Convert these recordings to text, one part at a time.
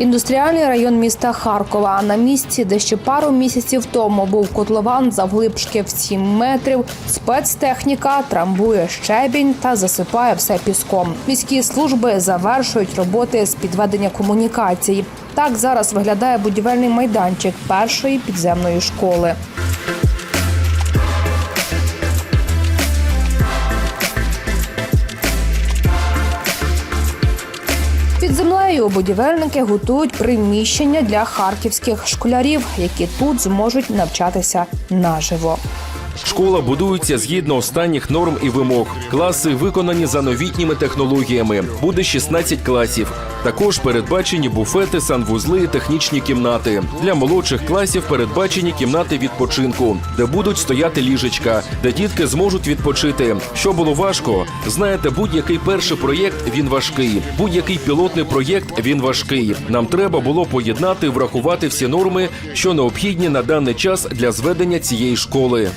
Індустріальний район міста Харкова. На місці, де ще пару місяців тому був котлован завглибшки в 7 метрів, спецтехніка трамбує щебінь та засипає все піском. Міські служби завершують роботи з підведення комунікацій. Так зараз виглядає будівельний майданчик першої підземної школи. Будівельники готують приміщення для харківських школярів, які тут зможуть навчатися наживо. Школа будується згідно останніх норм і вимог. Класи виконані за новітніми технологіями. Буде 16 класів. Також передбачені буфети, санвузли і технічні кімнати. Для молодших класів передбачені кімнати відпочинку, де будуть стояти ліжечка, де дітки зможуть відпочити. Що було важко, знаєте, будь-який перший проєкт він важкий. Будь-який пілотний проєкт він важкий. Нам треба було поєднати, врахувати всі норми, що необхідні на даний час для зведення цієї школи.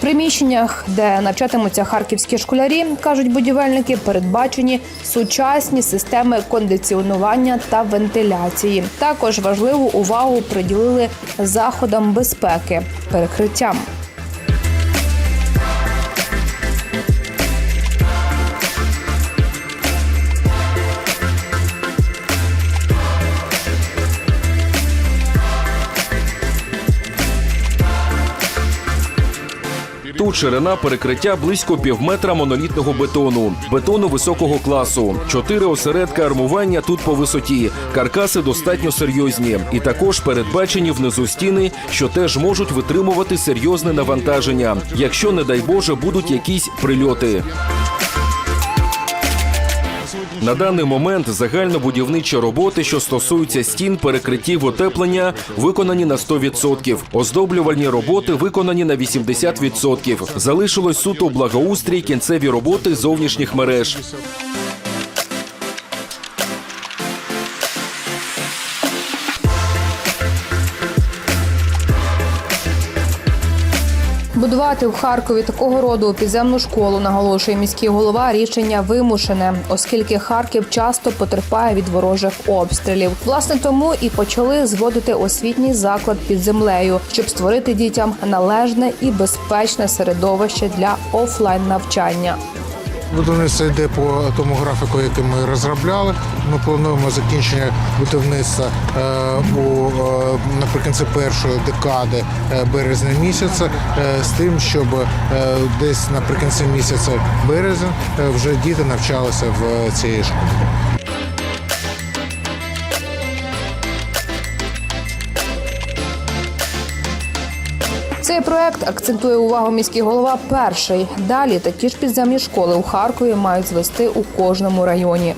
Приміщеннях, де навчатимуться харківські школярі, кажуть будівельники, передбачені сучасні системи кондиціонування та вентиляції. Також важливу увагу приділили заходам безпеки, перекриттям. Тут ширина перекриття близько півметра монолітного бетону, бетону високого класу. Чотири осередка армування тут по висоті. Каркаси достатньо серйозні, і також передбачені внизу стіни, що теж можуть витримувати серйозне навантаження, якщо, не дай Боже, будуть якісь прильоти. На даний момент загальнобудівничі роботи, що стосуються стін, перекриттів утеплення, виконані на 100%. Оздоблювальні роботи виконані на 80%. Залишилось суто благоустрій, кінцеві роботи зовнішніх мереж. Будувати в Харкові такого роду підземну школу, наголошує міський голова. Рішення вимушене, оскільки Харків часто потерпає від ворожих обстрілів. Власне тому і почали зводити освітній заклад під землею, щоб створити дітям належне і безпечне середовище для офлайн навчання. Будівництво йде по тому графіку, який ми розробляли. Ми плануємо закінчення будівництва е, у е, наприкінці першої декади е, березня місяця, з тим, щоб десь наприкінці місяця березня вже діти навчалися в цій школі. Цей проект акцентує увагу міський голова. Перший далі такі ж підземні школи у Харкові мають звести у кожному районі.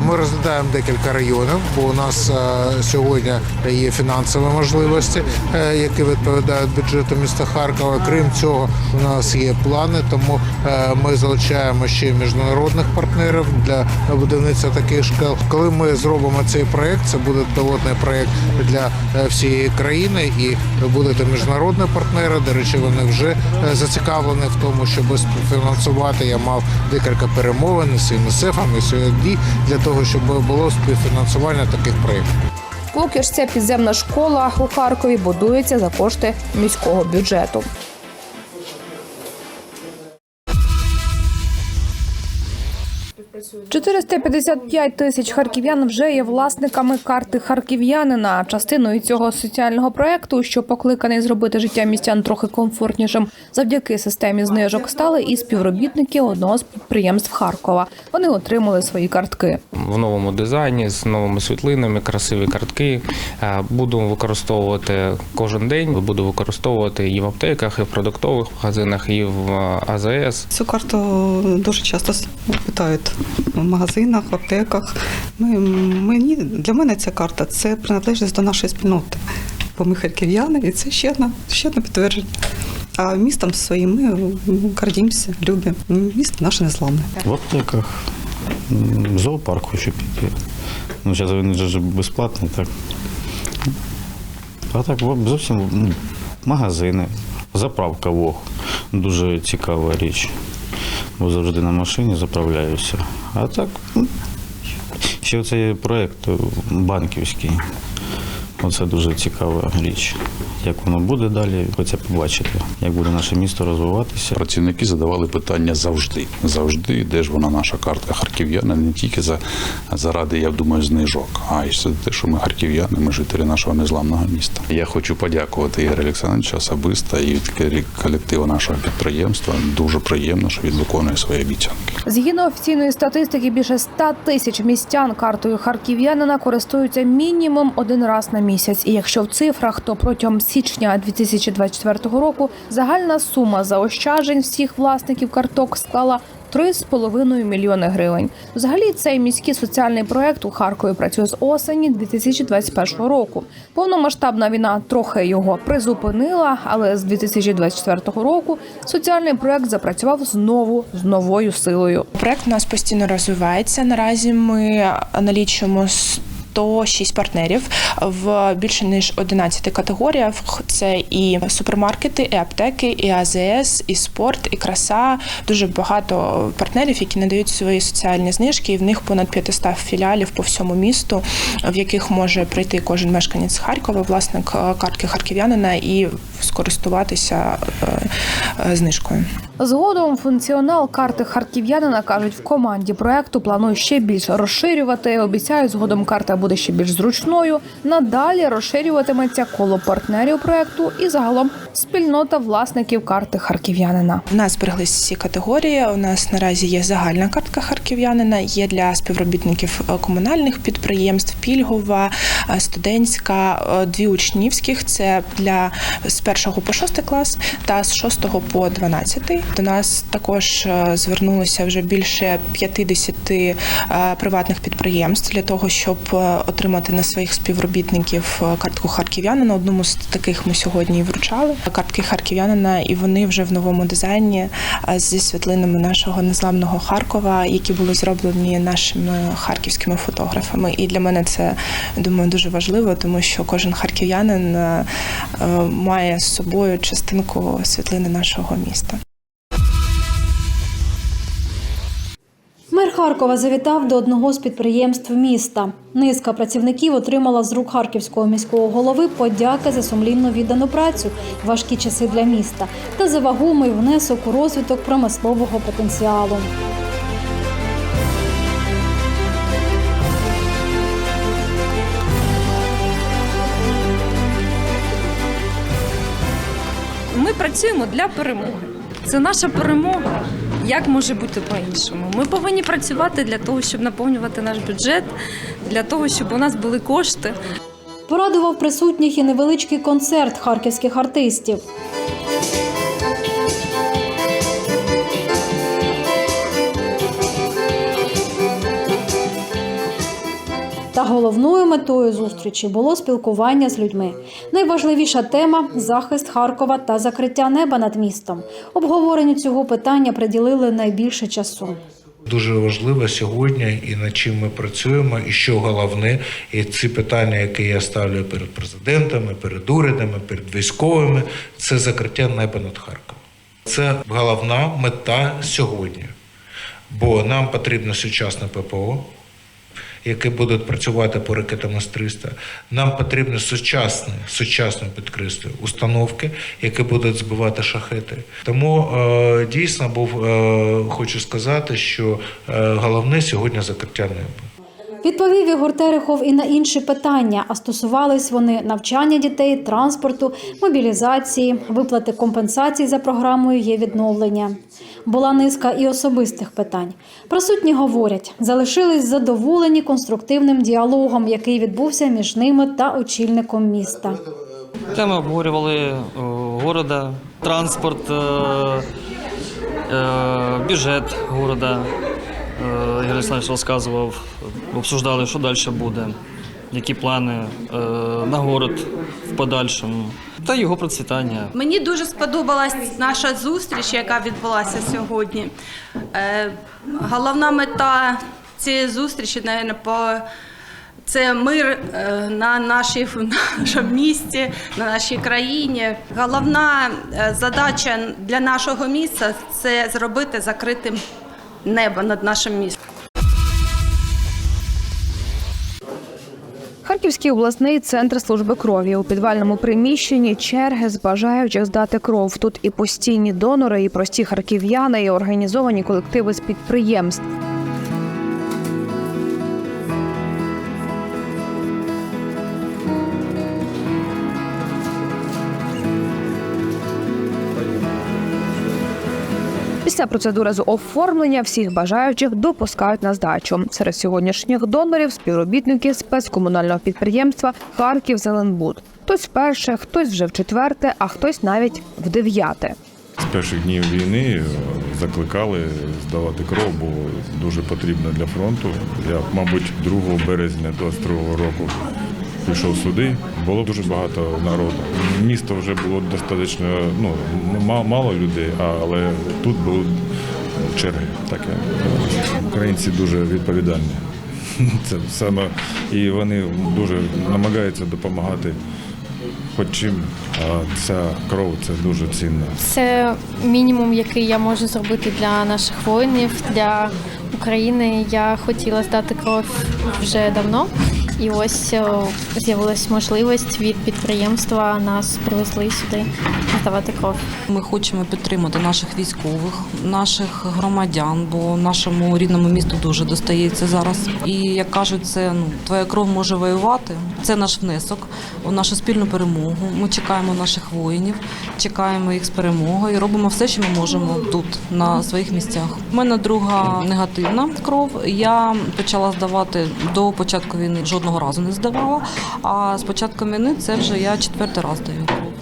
Ми розглядаємо декілька районів, бо у нас е, сьогодні є фінансові можливості, е, які відповідають бюджету міста Харкова. Крім цього, у нас є плани, тому е, ми залучаємо ще міжнародних партнерів для будівництва таких школ. Коли ми зробимо цей проект, це буде пілотний проект для всієї країни, і будуть міжнародні партнери. До речі, вони вже зацікавлені в тому, щоб співфінансувати. Я мав декілька перемовин з ЮНІСЕФом і СЮД для того, щоб було співфінансування таких проєктів. Поки ж ця підземна школа у Харкові будується за кошти міського бюджету. – 455 тисяч харків'ян вже є власниками карти харків'янина. Частиною цього соціального проекту, що покликаний зробити життя містян трохи комфортнішим, завдяки системі знижок стали і співробітники одного з підприємств Харкова. Вони отримали свої картки. в новому дизайні з новими світлинами, красиві картки. Е, Буду використовувати кожен день. Буду використовувати і в аптеках, і в продуктових магазинах, і в е, АЗС. Цю карту дуже часто питають магазинах, аптеках. Ми, мені, для мене ця карта це приналежність до нашої спільноти. Бо ми харків'яни, і це ще одне, ще одне підтвердження. А містом своїм ми гордимося, любимо. Місто наше незламне. В аптеках, в зоопарк хочу піти. Ну, зараз він вже безплатний, так. А так зовсім ну, магазини, заправка Вог. Дуже цікава річ. Бо завжди на машині заправляюся. А так, ну, Ще цей проєкт банківський. Оце дуже цікава річ. Як воно буде далі, хочеться побачити, як буде наше місто розвиватися. Працівники задавали питання завжди. Завжди, де ж вона наша картка харків'яна, не тільки за заради, я думаю, знижок, а й за те, що ми харків'яни, ми жителі нашого незламного міста. Я хочу подякувати Ігорю Олександровичу особисто і від колективу нашого підприємства. Дуже приємно, що він виконує свої обіцянки. Згідно офіційної статистики, більше 100 тисяч містян картою харків'янина користуються мінімум один раз на місяць. І якщо в цифрах, то протягом січня 2024 року загальна сума заощаджень всіх власників карток склала 3,5 мільйони гривень. Взагалі, цей міський соціальний проект у Харкові працює з осені 2021 року. Повномасштабна війна трохи його призупинила, але з 2024 року соціальний проект запрацював знову з новою силою. Проект у нас постійно розвивається. Наразі ми налічуємо 106 партнерів в більше ніж 11 категоріях. Це і супермаркети, і аптеки, і АЗС, і спорт, і краса. Дуже багато партнерів, які надають свої соціальні знижки, і в них понад 500 філіалів по всьому місту, в яких може прийти кожен мешканець Харкова, власник е, картки харків'янина, і скористуватися е, е, знижкою. Згодом функціонал карти харків'янина кажуть в команді проекту планують ще більше розширювати. Обіцяють, згодом карта буде ще більш зручною. Надалі розширюватиметься коло партнерів проекту і загалом спільнота власників карти харків'янина. У нас збереглись всі категорії. У нас наразі є загальна картка харків'янина, є для співробітників е, комунальних підприємств, пільгова, е, студентська, е, дві учнівських. Це для з першого по шостий клас та з шостого по дванадцятий. До нас також звернулося вже більше 50 е, приватних підприємств для того, щоб отримати на своїх співробітників е, картку харків'янина. Одному з таких ми сьогодні вручали картки харків'янина, і вони вже в новому дизайні е, зі світлинами нашого незламного Харкова, які були зроблені нашими харківськими фотографами. І для мене це думаю дуже важливо, тому що кожен харків'янин е, має з собою частинку світлини нашого міста. Мер Харкова завітав до одного з підприємств міста. Низка працівників отримала з рук харківського міського голови подяки за сумлінно віддану працю, важкі часи для міста та за вагомий внесок у розвиток промислового потенціалу. Ми працюємо для перемоги. Це наша перемога. Як може бути по-іншому? Ми повинні працювати для того, щоб наповнювати наш бюджет, для того, щоб у нас були кошти. Порадував присутніх і невеличкий концерт харківських артистів. Та головною метою зустрічі було спілкування з людьми. Найважливіша тема захист Харкова та закриття неба над містом. Обговоренню цього питання приділили найбільше часу. Дуже важливо сьогодні і над чим ми працюємо, і що головне, і ці питання, які я ставлю перед президентами, перед урядами, перед військовими, це закриття неба над Харковом. Це головна мета сьогодні. Бо нам потрібно сучасне ППО, які будуть працювати по ракетам С-300. Нам потрібні сучасні, сучасні підкреслюю, установки, які будуть збивати шахети. Тому е, дійсно був, е, хочу сказати, що е, головне сьогодні закриття неба. Відповів Ігор Терехов і на інші питання, а стосувались вони навчання дітей, транспорту, мобілізації, виплати компенсацій за програмою є відновлення. Була низка і особистих питань. Присутні говорять, залишились задоволені конструктивним діалогом, який відбувся між ними та очільником міста. Теми обговорювали е, города, транспорт, е, е, бюджет города. Ігор Олександрович розказував, обсуждали, що далі буде, які плани е, на город в подальшому та його процвітання. Мені дуже сподобалась наша зустріч, яка відбулася сьогодні. Е, головна мета цієї зустрічі, мабуть, по це мир е, на, нашій, в нашому місті, на нашій країні. Головна е, задача для нашого міста це зробити закритим небо над нашим містом. Харківський обласний центр служби крові у підвальному приміщенні черги з бажаючих здати кров. Тут і постійні донори, і прості харків'яни, і організовані колективи з підприємств. Після процедури з оформлення всіх бажаючих допускають на здачу. Серед сьогоднішніх донорів співробітники спецкомунального підприємства Харків Зеленбуд. Хтось вперше, хтось вже в четверте, а хтось навіть в дев'яте. З перших днів війни е, закликали здавати кров, бо дуже потрібно для фронту. Я, мабуть, 2 березня 22 року пішов сюди. Було дуже багато народу. Місто вже було достатньо ну, мало людей, але тут були черги. Таке. Українці дуже відповідальні. Це саме і вони дуже намагаються допомагати. Хоч чим, ця кров це дуже цінно. Це мінімум, який я можу зробити для наших воїнів, для України. Я хотіла здати кров вже давно, і ось о, з'явилась можливість від підприємства. Нас привезли сюди здавати кров. Ми хочемо підтримати наших військових, наших громадян, бо нашому рідному місту дуже достається зараз. І як кажуть, це ну твоя кров може воювати. Це наш внесок у нашу спільну перемогу. Ми чекаємо наших воїнів, чекаємо їх з перемогою. Робимо все, що ми можемо тут, на своїх місцях. У мене друга негативна кров. Я почала здавати до початку війни. Жодного разу не здавала. А з початком війни це вже я четвертий раз даю кров.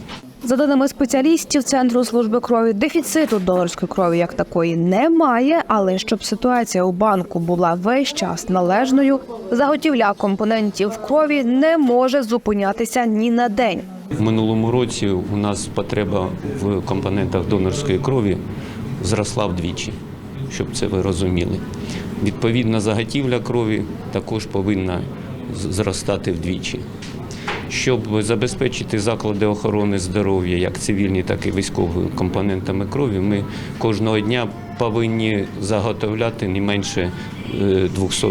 За даними спеціалістів Центру служби крові, дефіциту донорської крові як такої немає. Але щоб ситуація у банку була весь час належною, заготівля компонентів крові не може зупинятися ні на день. В минулому році у нас потреба в компонентах донорської крові зросла вдвічі, щоб це ви розуміли. Відповідна заготівля крові також повинна зростати вдвічі. Щоб забезпечити заклади охорони здоров'я, як цивільні, так і військові компонентами крові, ми кожного дня повинні заготовляти не менше е, 200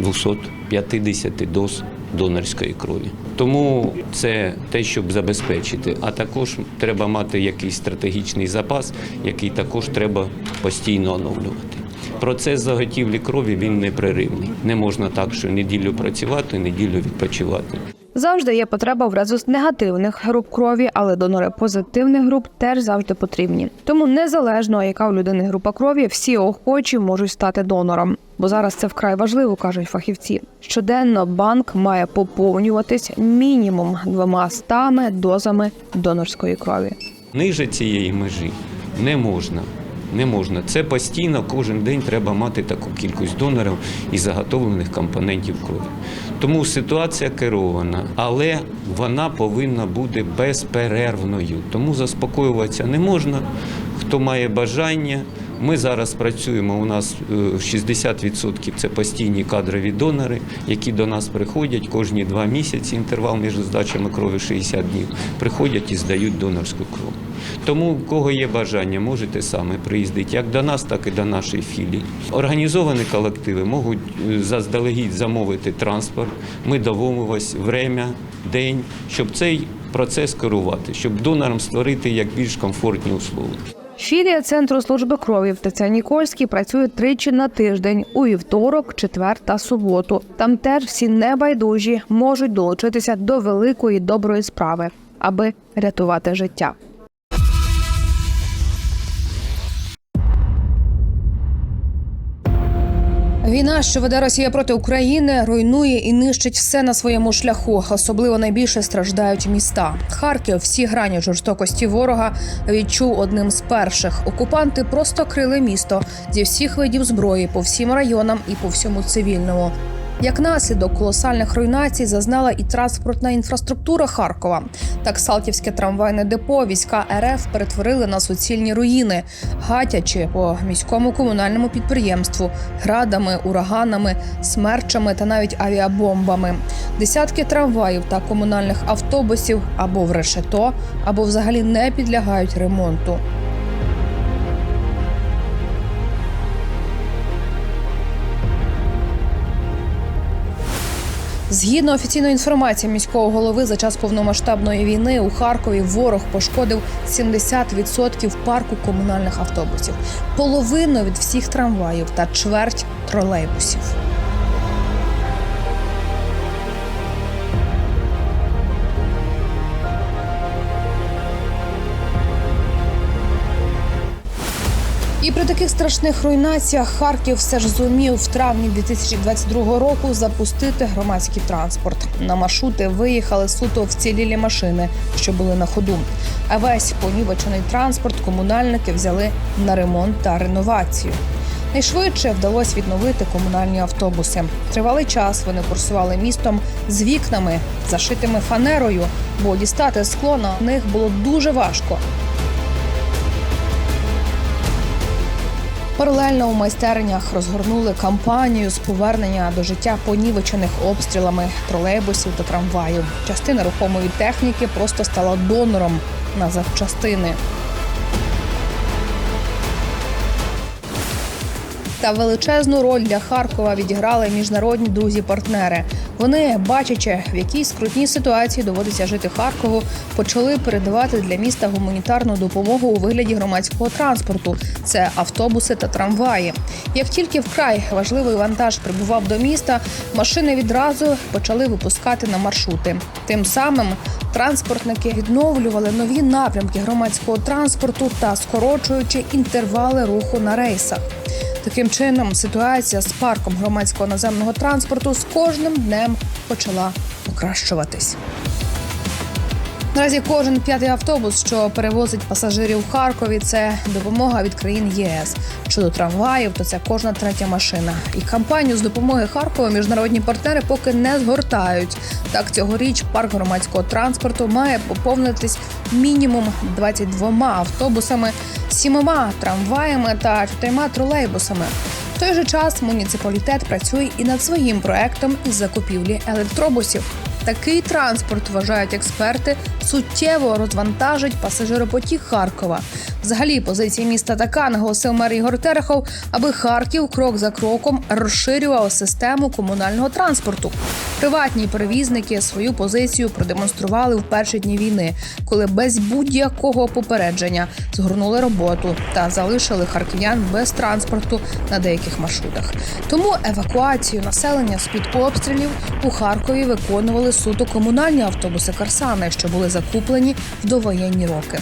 250 доз донорської крові. Тому це те, щоб забезпечити. А також треба мати якийсь стратегічний запас, який також треба постійно оновлювати. Процес заготівлі крові він непреривний. Не можна так, що неділю працювати, неділю відпочивати. Завжди є потреба в резус негативних груп крові, але донори позитивних груп теж завжди потрібні. Тому незалежно, яка у людини група крові, всі охочі можуть стати донором. Бо зараз це вкрай важливо, кажуть фахівці. Щоденно банк має поповнюватись мінімум двома стами дозами донорської крові. Ниже цієї межі не можна. Не можна. Це постійно кожен день треба мати таку кількість донорів і заготовлених компонентів крові. Тому ситуація керована, але вона повинна бути безперервною. Тому заспокоюватися не можна. Хто має бажання, ми зараз працюємо. У нас е, 60% це постійні кадрові донори, які до нас приходять кожні два місяці. Інтервал між здачами крові 60 днів. Приходять і здають донорську кров. Тому, у кого є бажання, можете саме приїздити як до нас, так і до нашої філії. Організовані колективи можуть е, заздалегідь замовити транспорт. Ми домовимось время, день, щоб цей процес керувати, щоб донорам створити як більш комфортні умови. Філія центру служби крові в ТЦ Нікольській працює тричі на тиждень у вівторок, четвер та суботу. Там теж всі небайдужі можуть долучитися до великої доброї справи, аби рятувати життя. Війна, що веде Росія проти України, руйнує і нищить все на своєму шляху. Особливо найбільше страждають міста. Харків всі грані жорстокості ворога відчув одним з перших. Окупанти просто крили місто зі всіх видів зброї по всім районам і по всьому цивільному. Як наслідок колосальних руйнацій зазнала і транспортна інфраструктура Харкова. Так Салтівське трамвайне депо війська РФ перетворили на суцільні руїни, гатячи по міському комунальному підприємству, градами, ураганами, смерчами та навіть авіабомбами. Десятки трамваїв та комунальних автобусів або в решето, або взагалі не підлягають ремонту. Згідно офіційної інформації міського голови, за час повномасштабної війни у Харкові ворог пошкодив 70% парку комунальних автобусів, половину від всіх трамваїв та чверть тролейбусів. Таких страшних руйнаціях Харків все ж зумів в травні 2022 року запустити громадський транспорт. На маршрути виїхали суто вцілілі машини, що були на ходу. А весь понівечений транспорт комунальники взяли на ремонт та реновацію. Найшвидше вдалося відновити комунальні автобуси. Тривалий час вони курсували містом з вікнами, зашитими фанерою, бо дістати скло на них було дуже важко. Паралельно у майстернях розгорнули кампанію з повернення до життя понівечених обстрілами тролейбусів та трамваїв. Частина рухомої техніки просто стала донором на запчастини. Та величезну роль для Харкова відіграли міжнародні друзі-партнери. Вони, бачачи, в якій скрутній ситуації доводиться жити Харкову, почали передавати для міста гуманітарну допомогу у вигляді громадського транспорту. Це автобуси та трамваї. Як тільки вкрай важливий вантаж прибував до міста, машини відразу почали випускати на маршрути. Тим самим транспортники відновлювали нові напрямки громадського транспорту та скорочуючи інтервали руху на рейсах. Таким чином, ситуація з парком громадського наземного транспорту з кожним днем почала покращуватись. Наразі кожен п'ятий автобус, що перевозить пасажирів в Харкові, це допомога від країн ЄС. Щодо трамваїв, то це кожна третя машина. І кампанію з допомоги Харкова міжнародні партнери поки не згортають. Так цьогоріч парк громадського транспорту має поповнитись мінімум 22 автобусами, сімома трамваями та чотирма тролейбусами. В той же час муніципалітет працює і над своїм проектом із закупівлі електробусів. Такий транспорт, вважають експерти, суттєво розвантажить пасажиропотік Харкова. Взагалі, позиція міста така, наголосив мер Ігор Терехов, аби Харків крок за кроком розширював систему комунального транспорту. Приватні перевізники свою позицію продемонстрували в перші дні війни, коли без будь-якого попередження згорнули роботу та залишили харків'ян без транспорту на деяких маршрутах. Тому евакуацію населення з під обстрілів у Харкові виконували суто комунальні автобуси Карсани, що були закуплені в довоєнні роки.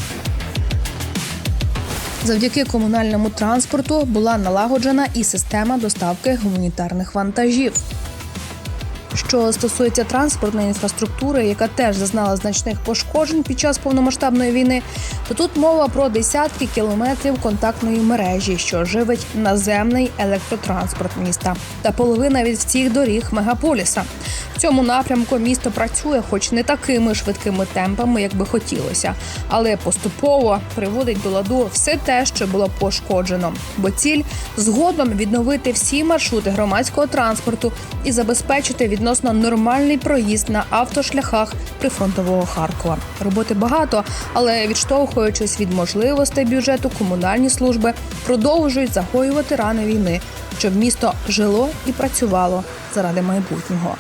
Завдяки комунальному транспорту була налагоджена і система доставки гуманітарних вантажів. Що стосується транспортної інфраструктури, яка теж зазнала значних пошкоджень під час повномасштабної війни, то тут мова про десятки кілометрів контактної мережі, що живить наземний електротранспорт міста, та половина від всіх доріг мегаполіса. В цьому напрямку місто працює, хоч не такими швидкими темпами, як би хотілося, але поступово приводить до ладу все те, що було пошкоджено. Бо ціль згодом відновити всі маршрути громадського транспорту і забезпечити відносно нормальний проїзд на автошляхах прифронтового Харкова. Роботи багато, але відштовхуючись від можливостей бюджету, комунальні служби продовжують загоювати рани війни, щоб місто жило і працювало заради майбутнього.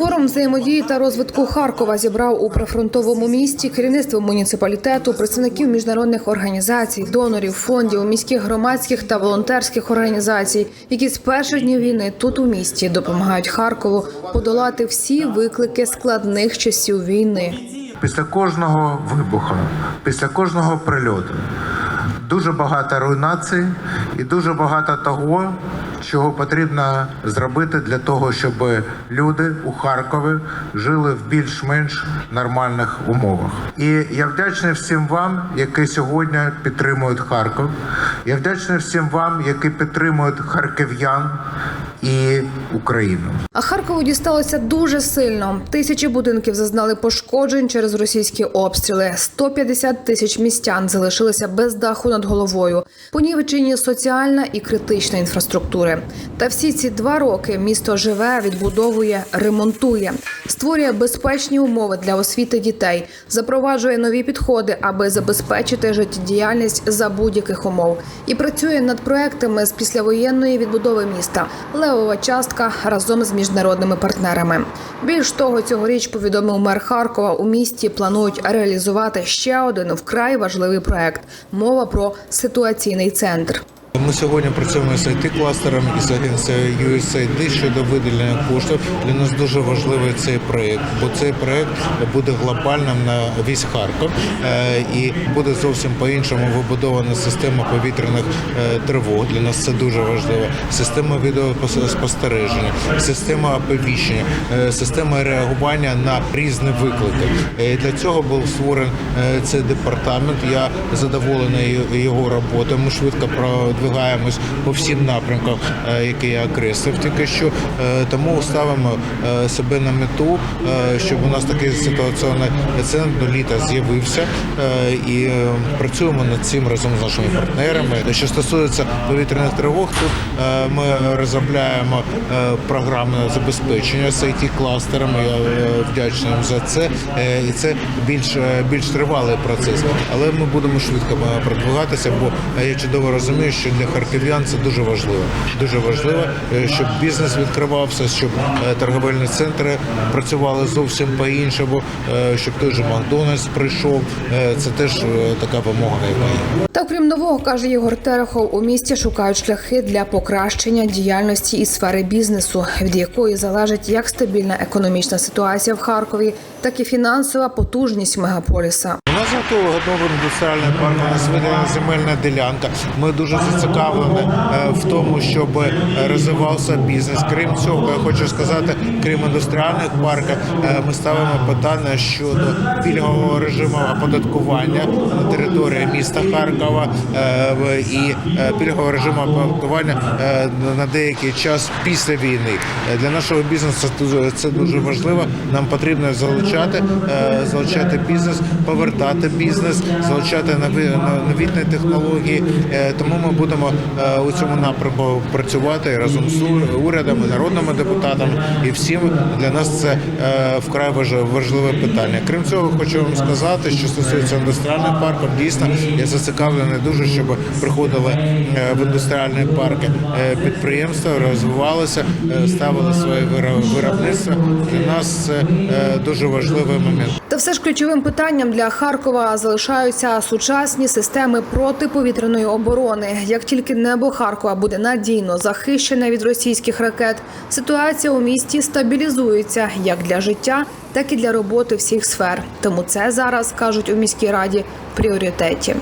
Форум взаємодії та розвитку Харкова зібрав у прифронтовому місті керівництво муніципалітету, представників міжнародних організацій, донорів, фондів, міських громадських та волонтерських організацій, які з перших днів війни тут у місті допомагають Харкову подолати всі виклики складних часів війни. Після кожного вибуху, після кожного прильоту дуже багато руйнацій і дуже багато того, чого потрібно зробити для того, щоб люди у Харкові жили в більш-менш нормальних умовах. І я вдячний всім вам, які сьогодні підтримують Харків. Я вдячний всім вам, які підтримують харків'ян і Україну. А Харкову дісталося дуже сильно. Тисячі будинків зазнали пошкоджень через російські обстріли. 150 тисяч містян залишилися без даху над головою. Понівечені соціальна і критична інфраструктури. Та всі ці два роки місто живе, відбудовує, ремонтує, створює безпечні умови для освіти дітей, запроваджує нові підходи, аби забезпечити життєдіяльність за будь-яких умов, і працює над проектами з післявоєнної відбудови міста. Левова частка разом з міжнародними партнерами. Більш того, цьогоріч повідомив мер Харкова. У місті планують реалізувати ще один вкрай важливий проект. Мова про ситуаційний центр. Ми сьогодні працюємо з it кластером і з агенцією USAID щодо виділення коштів. Для нас дуже важливий цей проєкт, бо цей проєкт буде глобальним на весь Харків е, і буде зовсім по-іншому вибудована система повітряних е, тривог. Для нас це дуже важливо. Система відеоспостереження, система оповіщення, е, система реагування на різні виклики. Для цього був створений цей департамент. Я задоволений його роботою. Ми швидко продвигаємось по всім напрямкам, е, які я окреслив тільки що. Е, Тому ставимо е, себе на мету, щоб у нас такий ситуаційний центр до літа з'явився і працюємо над цим разом з нашими партнерами. Що стосується повітряних тривог, тут ми розробляємо програмне забезпечення з it кластерами. Я вдячний їм за це. І це більш більш тривалий процес. Але ми будемо швидко продвигатися, бо я чудово розумію, що для харків'ян це дуже важливо. Дуже важливо, е, щоб бізнес відкривався, щоб е, торговельні центри працювали зовсім по-іншому, е, щоб той же Макдональдс прийшов. Це теж така вимога, яка. Та крім нового, каже Єгор Терехов, у місті шукають шляхи для покращення діяльності і сфери бізнесу, від якої залежить як стабільна економічна ситуація в Харкові, так і фінансова потужність мегаполіса. Нас готовий готовий індустріальний парк, у нас виділена земельна ділянка. Ми дуже зацікавлені е, в тому, щоб розвивався бізнес. Крім цього, я хочу сказати, крім індустріальних парків, е, ми ставимо питання щодо пільгового режиму оподаткування на території міста Харкова е, і пільгового режиму оподаткування на деякий час після війни. Для нашого бізнесу це дуже- важливо. Нам потрібно залучати, залучати бізнес, повертати бізнес, залучати нові новітні технології. Е, Тому ми будемо е, у цьому напрямку працювати разом з ур- урядом, народними депутатами і всім для нас це е, вкрай важ- важливе питання. Крім цього, хочу вам сказати, що стосується індустріальних парків, дійсно я зацікавлений дуже, щоб приходили в індустріальні парки підприємства, розвивалися, ставили своє виро- виробництво. Для нас це дуже важливий момент. Та все ж ключовим питанням для Харкова залишаються сучасні системи протиповітряної оборони. Як тільки небо Харкова буде надійно захищене від російських ракет, ситуація у місті стабілізується як для життя, так і для роботи всіх сфер. Тому це зараз кажуть у міській раді пріоритеті.